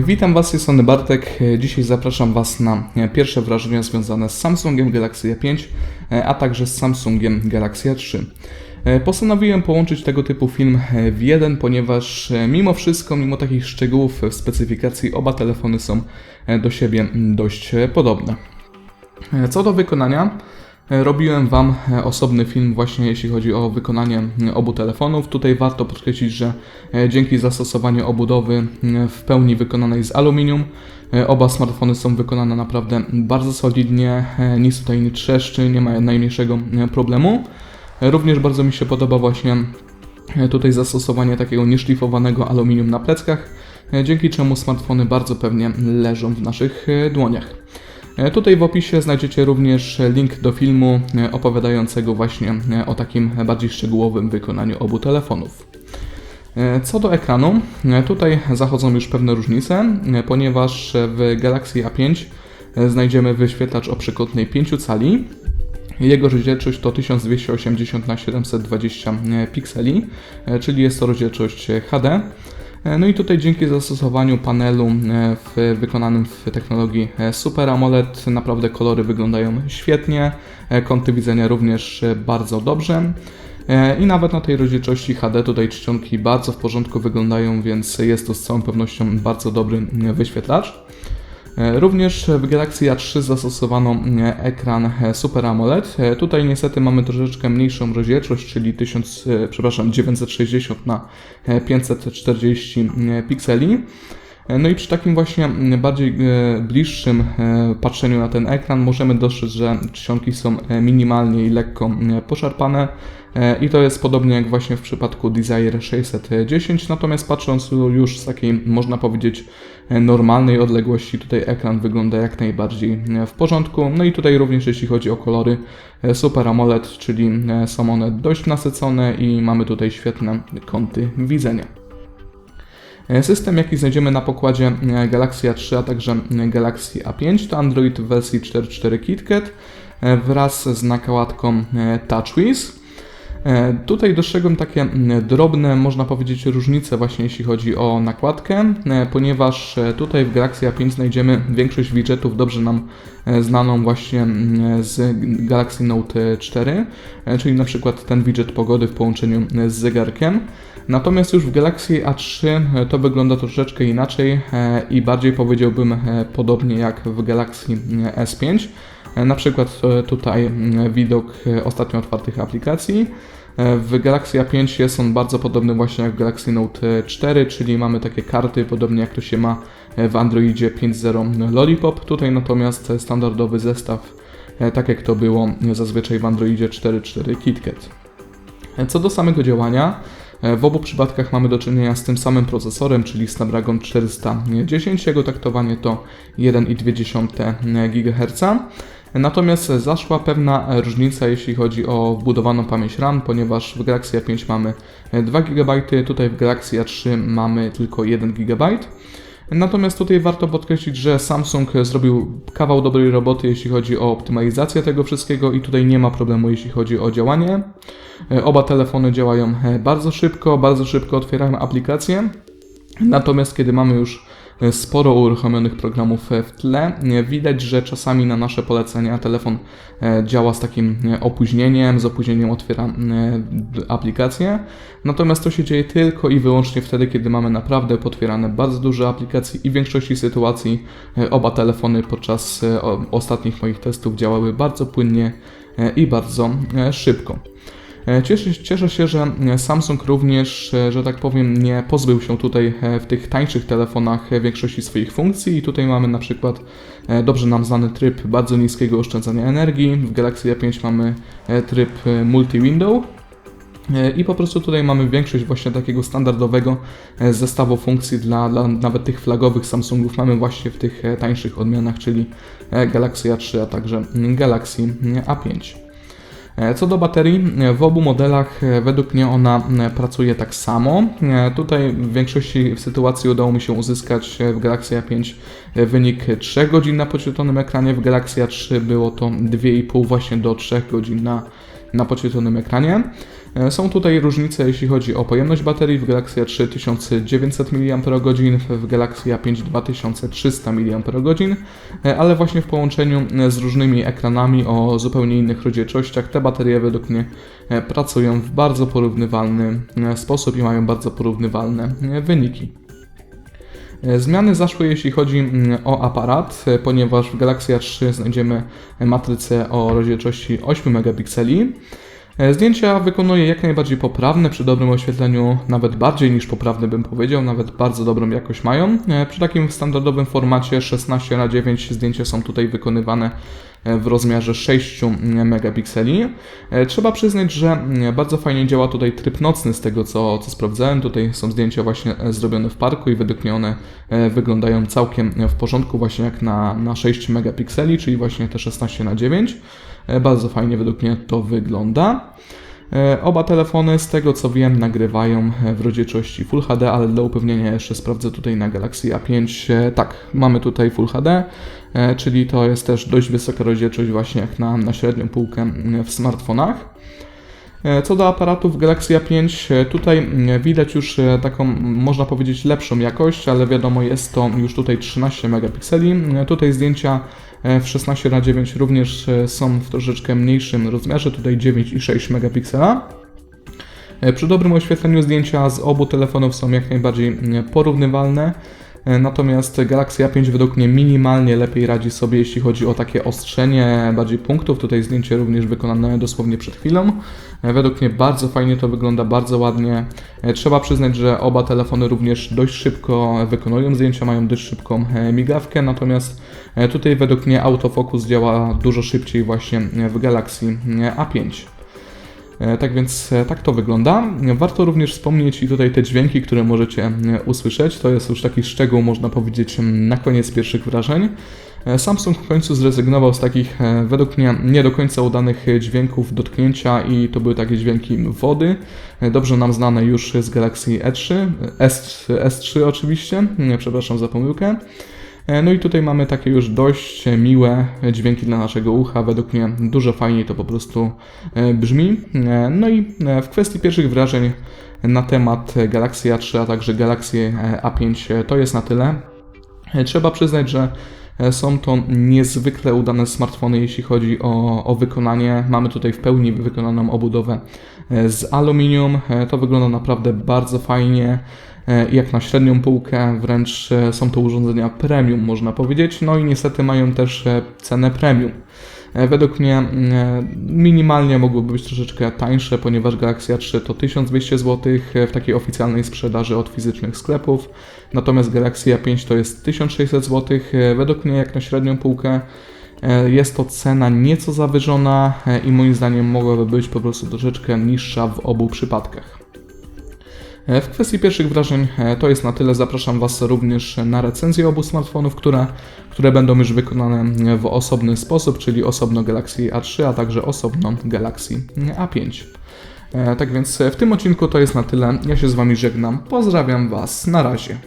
Witam Was, jest strony Bartek. Dzisiaj zapraszam Was na pierwsze wrażenia związane z Samsungiem Galaxy A5, a także z Samsungiem Galaxy A3. Postanowiłem połączyć tego typu film w jeden, ponieważ mimo wszystko, mimo takich szczegółów w specyfikacji, oba telefony są do siebie dość podobne. Co do wykonania, robiłem Wam osobny film właśnie jeśli chodzi o wykonanie obu telefonów. Tutaj warto podkreślić, że dzięki zastosowaniu obudowy w pełni wykonanej z aluminium, oba smartfony są wykonane naprawdę bardzo solidnie, nic tutaj nie trzeszczy, nie ma najmniejszego problemu. Również bardzo mi się podoba właśnie tutaj zastosowanie takiego nieszlifowanego aluminium na pleckach, dzięki czemu smartfony bardzo pewnie leżą w naszych dłoniach. Tutaj w opisie znajdziecie również link do filmu opowiadającego właśnie o takim bardziej szczegółowym wykonaniu obu telefonów. Co do ekranu, tutaj zachodzą już pewne różnice, ponieważ w Galaxy A5 znajdziemy wyświetlacz o przekątnej 5 cali. Jego rozdzielczość to 1280 x 720 pikseli, czyli jest to rozdzielczość HD. No i tutaj dzięki zastosowaniu panelu w, wykonanym w technologii Super AMOLED naprawdę kolory wyglądają świetnie, kąty widzenia również bardzo dobrze. I nawet na tej rozdzielczości HD tutaj czcionki bardzo w porządku wyglądają, więc jest to z całą pewnością bardzo dobry wyświetlacz. Również w Galaxy A3 zastosowano ekran Super AMOLED. Tutaj niestety mamy troszeczkę mniejszą rozdzielczość, czyli 1000, przepraszam, 960 na 540 pikseli. No i przy takim właśnie bardziej bliższym patrzeniu na ten ekran możemy dostrzec, że czcionki są minimalnie i lekko poszarpane. I to jest podobnie jak właśnie w przypadku Desire 610, natomiast patrząc już z takiej, można powiedzieć, normalnej odległości, tutaj ekran wygląda jak najbardziej w porządku. No i tutaj również jeśli chodzi o kolory Super AMOLED, czyli są one dość nasycone i mamy tutaj świetne kąty widzenia. System, jaki znajdziemy na pokładzie Galaxy A3, a także Galaxy A5 to Android w wersji 4.4 KitKat wraz z nakładką TouchWiz. Tutaj dostrzegłem takie drobne, można powiedzieć, różnice właśnie jeśli chodzi o nakładkę, ponieważ tutaj w Galaxy A5 znajdziemy większość widgetów dobrze nam znaną właśnie z Galaxy Note 4, czyli na przykład ten widget pogody w połączeniu z zegarkiem. Natomiast już w Galaxy A3 to wygląda troszeczkę inaczej i bardziej powiedziałbym podobnie jak w Galaxy S5. Na przykład tutaj widok ostatnio otwartych aplikacji. W Galaxy A5 jest on bardzo podobny właśnie jak w Galaxy Note 4, czyli mamy takie karty, podobnie jak to się ma w Androidzie 5.0 Lollipop. Tutaj natomiast standardowy zestaw, tak jak to było zazwyczaj w Androidzie 4.4 KitKat. Co do samego działania, w obu przypadkach mamy do czynienia z tym samym procesorem, czyli Snapdragon 410. Jego taktowanie to 1,2 GHz. Natomiast zaszła pewna różnica, jeśli chodzi o wbudowaną pamięć RAM, ponieważ w Galaxy A5 mamy 2 GB, tutaj w Galaxy A3 mamy tylko 1 GB. Natomiast tutaj warto podkreślić, że Samsung zrobił kawał dobrej roboty, jeśli chodzi o optymalizację tego wszystkiego i tutaj nie ma problemu, jeśli chodzi o działanie. Oba telefony działają bardzo szybko, bardzo szybko otwierają aplikacje. Natomiast kiedy mamy już sporo uruchomionych programów w tle. Widać, że czasami na nasze polecenia telefon działa z takim opóźnieniem, z opóźnieniem otwiera aplikację. Natomiast to się dzieje tylko i wyłącznie wtedy, kiedy mamy naprawdę potwierane bardzo duże aplikacje i w większości sytuacji oba telefony podczas ostatnich moich testów działały bardzo płynnie i bardzo szybko. Cieszę, cieszę, się, że Samsung również, że tak powiem, nie pozbył się tutaj w tych tańszych telefonach większości swoich funkcji i tutaj mamy na przykład dobrze nam znany tryb bardzo niskiego oszczędzania energii. W Galaxy A5 mamy tryb multi-window, i po prostu tutaj mamy większość właśnie takiego standardowego zestawu funkcji dla, dla nawet tych flagowych Samsungów mamy właśnie w tych tańszych odmianach, czyli Galaxy A3, a także Galaxy A5. Co do baterii, w obu modelach e, według mnie ona e, pracuje tak samo. E, tutaj w większości sytuacji udało mi się uzyskać w Galaxy A5 wynik 3 godzin na podświetlonym ekranie, w Galaxy A3 było to 2,5 właśnie do 3 godzin na, na podświetlonym ekranie. E, Są tutaj różnice, jeśli chodzi o pojemność baterii. W Galaxy A3 1900 mAh, w Galaxy A5 2300 mAh, ale właśnie w połączeniu e, z różnymi ekranami o zupełnie innych rozdzielczościach te baterie według mnie e, pracują w bardzo porównywalny sposób i mają bardzo porównywalne wyniki. Zmiany zaszły jeśli chodzi o aparat, ponieważ w Galaxy A3 znajdziemy matrycę o rozdzielczości 8 megapikseli. E, Zdjęcia wykonuje jak najbardziej poprawne, przy dobrym oświetleniu nawet bardziej niż poprawne bym powiedział, nawet bardzo dobrą jakość mają. E, Przy takim standardowym formacie 16 na 9 zdjęcia są tutaj wykonywane e, w rozmiarze 6 megapikseli. Trzeba przyznać, że bardzo fajnie działa tutaj tryb nocny z tego co, co sprawdzałem. Tutaj są zdjęcia właśnie zrobione w parku i według mnie one wyglądają całkiem w porządku właśnie jak na, na 6 megapikseli, czyli właśnie te 16 na 9. E, Bardzo fajnie według mnie to wygląda. E, Oba telefony, z tego co wiem, nagrywają e, w rozdzielczości Full HD, ale dla upewnienia jeszcze sprawdzę tutaj na Galaxy A5. E, Tak, mamy tutaj Full HD, czyli to jest też dość wysoka rozdzielczość właśnie jak na, na średnią półkę w smartfonach. Co do aparatów Galaxy A5, e, tutaj widać już taką, można powiedzieć, lepszą jakość, ale wiadomo, jest to już tutaj 13 megapikseli. Tutaj zdjęcia w 16 na 9 również e, są w troszeczkę mniejszym rozmiarze, tutaj 9,6 megapiksela. E, Przy dobrym oświetleniu zdjęcia z obu telefonów są jak najbardziej mm, porównywalne. E, Natomiast Galaxy A5 według mnie minimalnie lepiej radzi sobie, jeśli chodzi o takie ostrzenie bardziej punktów. Tutaj zdjęcie również wykonane dosłownie przed chwilą. E, Według mnie bardzo fajnie to wygląda, bardzo ładnie. E, Trzeba przyznać, że oba telefony również dość szybko wykonują zdjęcia, mają dość szybką e, migawkę, natomiast e, tutaj według mnie autofokus działa dużo szybciej właśnie e, w Galaxy e, A5. E, Tak więc e, tak to wygląda. Warto również wspomnieć i tutaj te dźwięki, które możecie e, usłyszeć. To jest już taki szczegół, można powiedzieć, na koniec pierwszych wrażeń. E, Samsung w końcu zrezygnował z takich e, według mnie nie do końca udanych e, dźwięków dotknięcia i to były takie dźwięki wody, e, dobrze nam znane już z Galaxy E3, e, S, S3 oczywiście, przepraszam za pomyłkę. E, No i tutaj mamy takie już dość miłe dźwięki dla naszego ucha. Według mnie dużo fajniej to po prostu e, brzmi. E, No i w kwestii pierwszych wrażeń na temat Galaxy A3, a także Galaxy e, A5 e, to jest na tyle. Trzeba przyznać, że są to niezwykle udane smartfony, jeśli chodzi o, o wykonanie. Mamy tutaj w pełni wykonaną obudowę z aluminium. To wygląda naprawdę bardzo fajnie. E, Jak na średnią półkę, wręcz e, są to urządzenia premium, można powiedzieć. No i niestety mają też e, cenę premium. Według mnie minimalnie mogłyby być troszeczkę tańsze, ponieważ Galaxy A3 to 1200 zł w takiej oficjalnej sprzedaży od fizycznych sklepów, natomiast Galaxy A5 to jest 1600 zł. Według mnie jak na średnią półkę jest to cena nieco zawyżona i moim zdaniem mogłaby być po prostu troszeczkę niższa w obu przypadkach. E, W kwestii pierwszych wrażeń e, to jest na tyle. Zapraszam Was również na recenzję obu smartfonów, które, które będą już wykonane w osobny sposób, czyli osobno Galaxy A3, a także osobno Galaxy A5. E, Tak więc w tym odcinku to jest na tyle. Ja się z Wami żegnam. Pozdrawiam Was. Na razie.